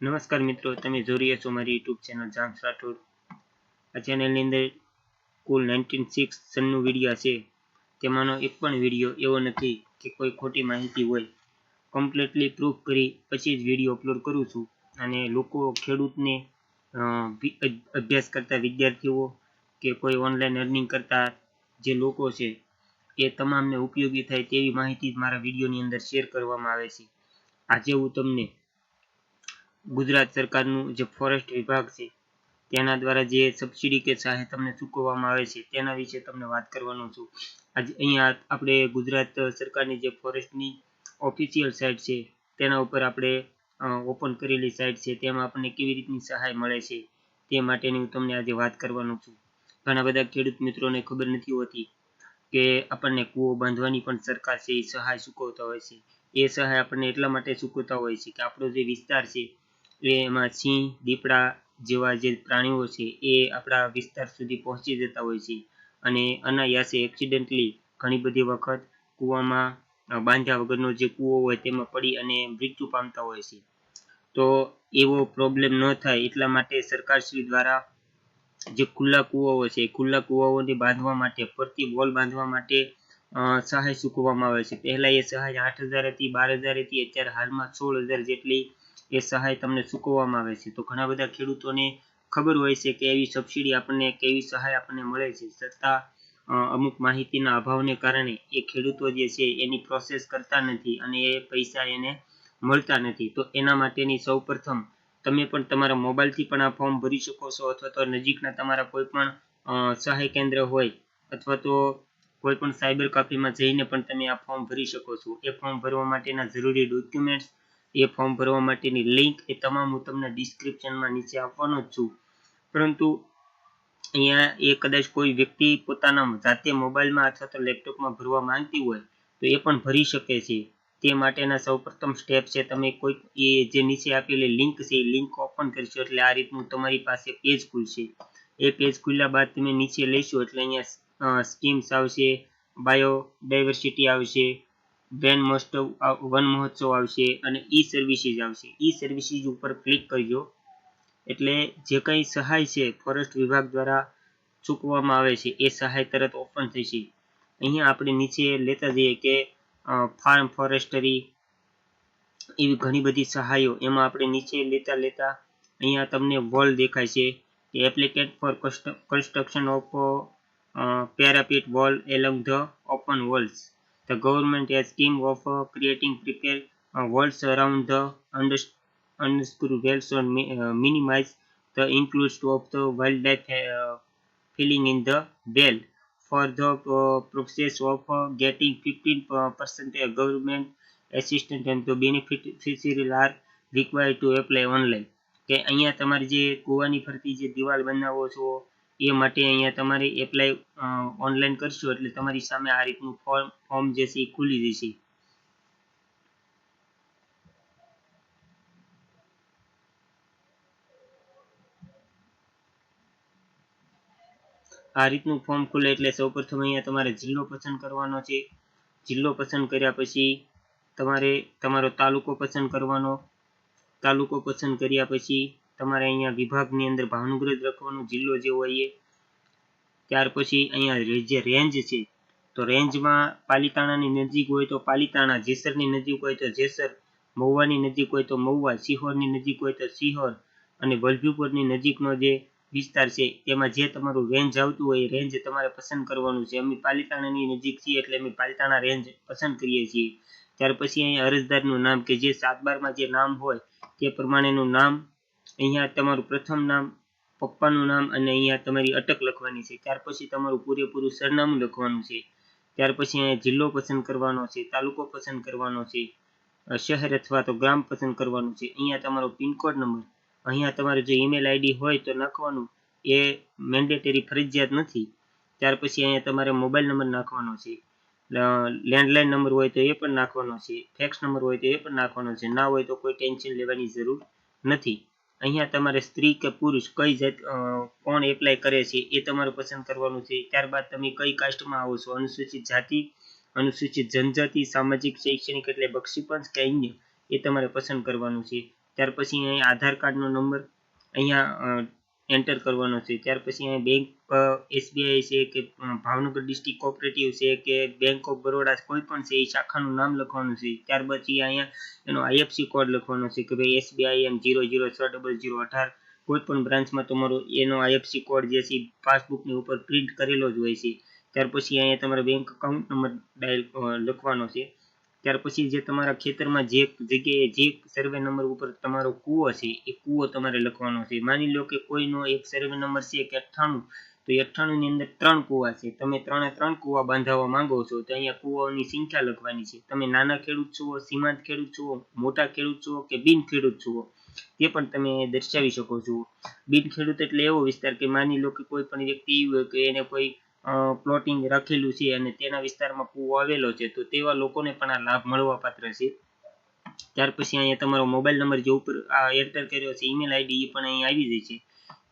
નમસ્કાર મિત્રો, તમે જોઈ રહ્યા છો મારી યુટ્યુબ ચેનલ જામ રાઠોડ. આ ચેનલની અંદર કુલ નાઇન્ટીન સિક્સ સનનું વીડિયો છે. તેમાંનો એક પણ વીડિયો એવો નથી કે કોઈ ખોટી માહિતી હોય. કમ્પ્લીટલી પ્રૂફ કરી પછી જ વીડિયો અપલોડ કરું છું અને લોકો, ખેડૂતને અભ્યાસ કરતા વિદ્યાર્થીઓ કે કોઈ ઓનલાઈન અર્નિંગ કરતા જે લોકો છે, એ તમામને ઉપયોગી થાય તેવી માહિતી મારા વિડીયોની અંદર શેર કરવામાં આવે છે. આજે હું તમને ગુજરાત સરકારનું જે ફોરેસ્ટ વિભાગ છે, તેના દ્વારા જે સબસિડી કે સહાય તમને ચૂકવવામાં આવે છે, તેના વિશે તમને વાત કરવાનો છું. આજે અહીંયા આપણે ગુજરાત સરકારની જે ફોરેસ્ટની ઓફિશિયલ સાઇટ છે, તેના ઉપર આપણે ઓપન કરેલી સાઇટ છે, તેમાં આપણને કેવી રીતની સહાય મળે છે, તે માટેની હું તમને આજે વાત કરવાનો છું. ઘણા બધા ખેડૂત મિત્રોને ખબર નથી હોતી કે આપણને કૂવો બાંધવાની પણ સરકાર છે, એ સહાય ચૂકવતા હોય છે. એ સહાય આપણને એટલા માટે ચૂકવતા હોય છે કે આપણો જે વિસ્તાર છે એમાં સિંહ, દીપડા જેવા જે પ્રાણીઓ છે, એ આપણા વિસ્તાર સુધી પહોંચી જતા હોય છે. અને અનાયાસે એક્સિડન્ટલી ઘણી બધી વખત કૂવામાં બાંધ્યા વગરનો જે કૂવો હોય તેમાં પડી અને મૃત્યુ પામતા હોય છે. તો એવો પ્રોબ્લેમ ન થાય એટલા માટે સરકારશ્રી દ્વારા જે ખુલ્લા કૂવાઓ છે, ખુલ્લા કૂવાઓને બાંધવા માટે, ફરતી વોલ બાંધવા માટે સહાય ચૂકવવામાં આવે છે. પહેલાં એ સહાય આઠ હજાર હતી, બાર હજાર હતી, અત્યારે હાલમાં સોળ હજાર જેટલી એ સહાય તમને ચૂકવવામાં આવે છે. તો ઘણા બધા ખેડૂતોને ખબર હોય છે કે એવી સબસિડી આપણને કેવી સહાય આપણને મળે છે. છતાં અમુક માહિતીના અભાવને કારણે એ ખેડૂતો જે છે એની પ્રોસેસ કરતા નથી અને એ પૈસા એને મળતા નથી. તો એના માટેની સૌપ્રથમ તમે પણ તમારા મોબાઈલથી પણ આ ફોર્મ ભરી શકો છો અથવા તો નજીકના તમારા કોઈ પણ સહાય કેન્દ્ર હોય અથવા તો કોઈ પણ સાયબર કાફીમાં જઈને પણ તમે આ ફોર્મ ભરી શકો છો. એ ફોર્મ ભરવા માટેના જરૂરી ડોક્યુમેન્ટ્સ એ ફોર્મ ભરવા માટેની લિંક એ તમામ હું તમને ડિસ્ક્રિપ્શનમાં નીચે આપવાનો જ છું. પરંતુ અહીંયા એ કદાચ કોઈ વ્યક્તિ પોતાના જાતે મોબાઈલમાં અથવા તો લેપટોપમાં ભરવા માંગતી હોય, તો એ પણ ભરી શકે છે. તે માટેના સૌપ્રથમ સ્ટેપ છે, તમે કોઈ એ જે નીચે આપેલી લિંક છે, એ લિંક ઓપન કરશો એટલે આ રીતનું તમારી પાસે પેજ ખુલશે. એ પેજ ખુલ્યા બાદ તમે નીચે લેશો એટલે અહીંયા સ્કીમ્સ આવશે બાયો ડાયવર્સિટી આવશે બેન મોસ્ટ વન મહોત્સવ આવશે અને ઈ સર્વિસીસ આવશે. ઈ સર્વિસીસ ઉપર ક્લિક કરજો. એટલે જે કંઈ સહાય છે ફોરેસ્ટ વિભાગ દ્વારા ચૂકવવામાં આવે છે, એ સહાય તરત ઓપન થશે. અહીંયા આપણે નીચે લેતા જઈએ કે ફાર્મ ફોરેસ્ટરી એવી ઘણી બધી સહાયો એમાં આપણે નીચે લેતા લેતા અહીંયા તમને વોલ દેખાય છે કે applicate for construction of parapet wall along the open walls. The government has scheme of uh, creating prepare uh, walls around the unscrew wells or mi- uh, minimize the influence of the wildlife uh, filling in the belt for the uh, process of uh, getting 15 percent government assistance and the beneficiaries are required to apply online કે અહીંયા તમારે જે કૂવાની ફરતી જે દિવાલ બનાવો છો એ માટે અહીંયા તમારે એપ્લાય ઓનલાઈન કરશો એટલે તમારી સામે આ રીતનું ફોર્મ ફોર્મ જે છે એ ખુલી જશે. આ રીતનું ફોર્મ ખુલે એટલે સૌપ્રથમ અહીંયા તમારે જિલ્લો પસંદ કરવાનો છે. જિલ્લો પસંદ કર્યા પછી તમારે, તમારો તાલુકો પસંદ કરવાનો. તાલુકો પસંદ કર્યા પછી તમારે અહીંયા વિભાગની અંદર ભાવનગર જ લખવાનો જિલ્લો જે હોય એ. ત્યાર પછી અહીંયા જે રેન્જ છે, તો રેન્જમાં પાલિતાણાની નજીક હોય તો પાલિતાણા, જેસરની નજીક હોય તો જેસર, મહુવાની નજીક હોય તો મહુવા સિહોરની નજીક હોય તો સિહોર અને વલભીપુરની નજીકનો જે વિસ્તાર છે તેમાં જે તમારું રેન્જ આવતું હોય રેન્જ તમારે પસંદ કરવાનું છે. અમે પાલિતાણાની નજીક છીએ એટલે અમે પાલિતાણા રેન્જ પસંદ કરીએ છીએ. ત્યાર પછી અહીંયા અરજદારનું નામ કે જે સાત બારમાં જે નામ હોય તે પ્રમાણેનું નામ અહીંયા તમારું પ્રથમ નામ, પપ્પાનું નામ અને અહીંયા તમારી અટક લખવાની છે. ત્યાર પછી તમારું પૂરેપૂરું સરનામું લખવાનું છે. ત્યાર પછી અહીંયા જિલ્લો પસંદ કરવાનો છે, તાલુકો પસંદ કરવાનો છે શહેર અથવા તો ગામ પસંદ કરવાનું છે. અહીંયા તમારો પિનકોડ નંબર, અહીંયા તમારે જો ઈમેલ આઈડી હોય તો નાખવાનું. એ મેન્ડેટરી ફરજિયાત નથી. ત્યાર પછી અહીંયા તમારે મોબાઈલ નંબર નાખવાનો છે. લેન્ડલાઇન નંબર હોય તો એ પણ નાખવાનો છે. ફેક્સ નંબર હોય તો એ પણ નાખવાનો છે. ના હોય તો કોઈ ટેન્શન લેવાની જરૂર નથી. અહીંયા તમારે સ્ત્રી કે પુરુષ કઈ જાત કોણ એપ્લાય કરે છે એ તમારે પસંદ કરવાનું છે. ત્યારબાદ તમે કઈ કાસ્ટમાં આવો છો? અનુસૂચિત જાતિ, અનુસૂચિત જનજાતિ, સામાજિક, શૈક્ષણિક એટલે બક્ષીપંચ કે અન્ય, એ તમારે પસંદ કરવાનું છે. ત્યાર પછી અહીં આધાર કાર્ડનો નંબર, અહીંયા એન્ટર કરવાનો છે. ત્યાર પછી અહીં બેંક એસબીઆઈ છે કે ભાવનગર ડિસ્ટ્રિક્ટ કોઓપરેટિવ છે કે બેંક ઓફ બરોડા કોઈ પણ છે, એ શાખાનું નામ લખવાનું છે. ત્યાર પછી અહીંયા એનો આઈએફસી કોડ લખવાનો છે કે ભાઈ એસબીઆઈ એમ જીરો જીરો છ ડબલ જીરો અઢાર. કોઈ પણ બ્રાન્ચમાં તમારો એનો આઈએફસી કોડ જે છે પાસબુકની ઉપર પ્રિન્ટ કરેલો જ હોય છે. ત્યાર પછી અહીંયા તમારો બેંક અકાઉન્ટ નંબર ડાયલ લખવાનો છે. ત્યાર પછી જે તમારા ખેતરમાં જે જગ્યાએ જે સર્વે નંબર ઉપર તમારો કૂવો છે, એ કૂવો તમારે લખવાનો છે. માની લો કે કોઈનો એક સર્વે નંબર છે કે અઠ્ઠાણું, તો અઠ્ઠાણુંની અંદર ત્રણ કૂવા છે. તમે ત્રણે ત્રણ કૂવા બાંધાવવા માંગો છો, તો અહીંયા કૂવાઓની સંખ્યા લખવાની છે. તમે નાના ખેડૂત છો, સીમાંત ખેડૂત છો, મોટા ખેડૂત છો કે બિન ખેડૂત છો, તે પણ તમે દર્શાવી શકો છો. બિન ખેડૂત એટલે એવો વિસ્તાર કે માની લો કે કોઈ પણ વ્યક્તિ કે એને કોઈ પ્લોટિંગ રાખેલું છે અને તેના વિસ્તારમાં કૂવો આવેલો છે, તો તેવા લોકોને પણ આ લાભ મળવા પાત્ર છે. ત્યાર પછી અહીંયા તમારો મોબાઈલ નંબર જે ઉપર, આ એન્ટર કર્યો છે ઈમેલ આઈડી એ પણ અહીં આવી જાય છે.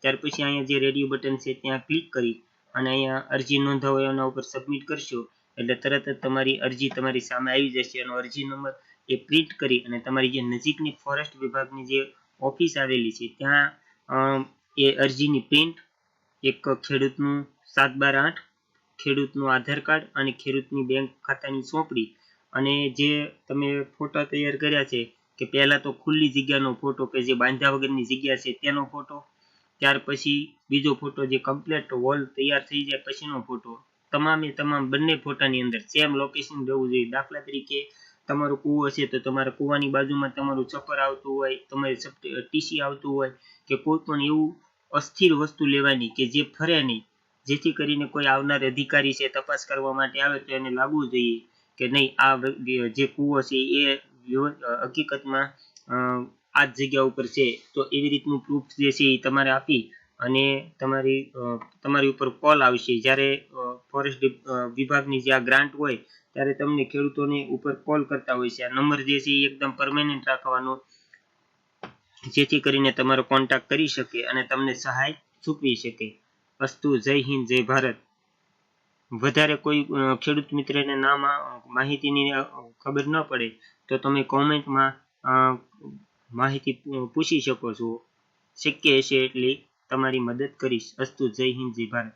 ત્યાર પછી અહીંયા જે રેડિયો બટન છે, ત્યાં ક્લિક કરી અને અહીંયા અરજી નોંધાવો એના ઉપર સબમિટ કરશો. એટલે તરત જ તમારી અરજી તમારી સામે આવી જશે એનો અરજી નંબર એ પ્રિન્ટ કરી અને તમારી જે નજીકની ફોરેસ્ટ વિભાગની જે ઓફિસ આવેલી છે, ત્યાં એ અરજીની પ્રિન્ટ એક ખેડૂતનું સાત બાર આઠ ખેડૂતનું આધાર કાર્ડ અને ખેડૂતની બેંક ખાતાની સોંપડી અને જે તમે ફોટા તૈયાર કર્યા છે કે પહેલાં તો ખુલ્લી જગ્યાનો ફોટો કે જે બાંધ્યા વગરની જગ્યા છે તેનો ફોટો. ત્યાર પછી બીજો ફોટો જે કમ્પ્લેટ વોલ તૈયાર થઈ જાય પછીનો ફોટો. તમામે તમામ બંને ફોટાની અંદર સેમ લોકેશન રહેવું જોઈએ. દાખલા તરીકે તમારો કૂવો છે તો તમારા કૂવાની બાજુમાં તમારું છપ્પર આવતું હોય, તમારે ટીસી આવતું હોય કે કોઈ પણ એવું અસ્થિર વસ્તુ લેવાની કે જે ફરે નહીં. જેથી કરીને કોઈ આવનાર અધિકારી છે તપાસ કરવા માટે આવે તો એને લાગવું જોઈએ કે નહીં, આ જે કૂવો છે એ હકીકતમાં આ જ જગ્યા ઉપર છે. તો એવી રીતનું પ્રૂફ જે છે એ તમારે આપી અને તમારી તમારી ઉપર કોલ આવશે. જ્યારે ફોરેસ્ટ વિભાગની જે આ ગ્રાન્ટ હોય, ત્યારે તમને ખેડૂતોને ઉપર કોલ કરતા હોય છે. આ નંબર જે છે એ એકદમ પરમેનન્ટ રાખવાનો, જેથી કરીને તમારો કોન્ટેક્ટ કરી શકે અને તમને સહાય ચૂકવી શકે. અસ્તુ જય હિન્દ, જય ભારત. વધારે કોઈ ખેડૂત મિત્રને નામ માહિતીની ખબર ન પડે તો તમે કોમેન્ટમાં માહિતી પૂછી શકો છો. શક્ય હશે એટલી તમારી મદદ કરીશ. અસ્તુ જય હિન્દ, જય ભારત.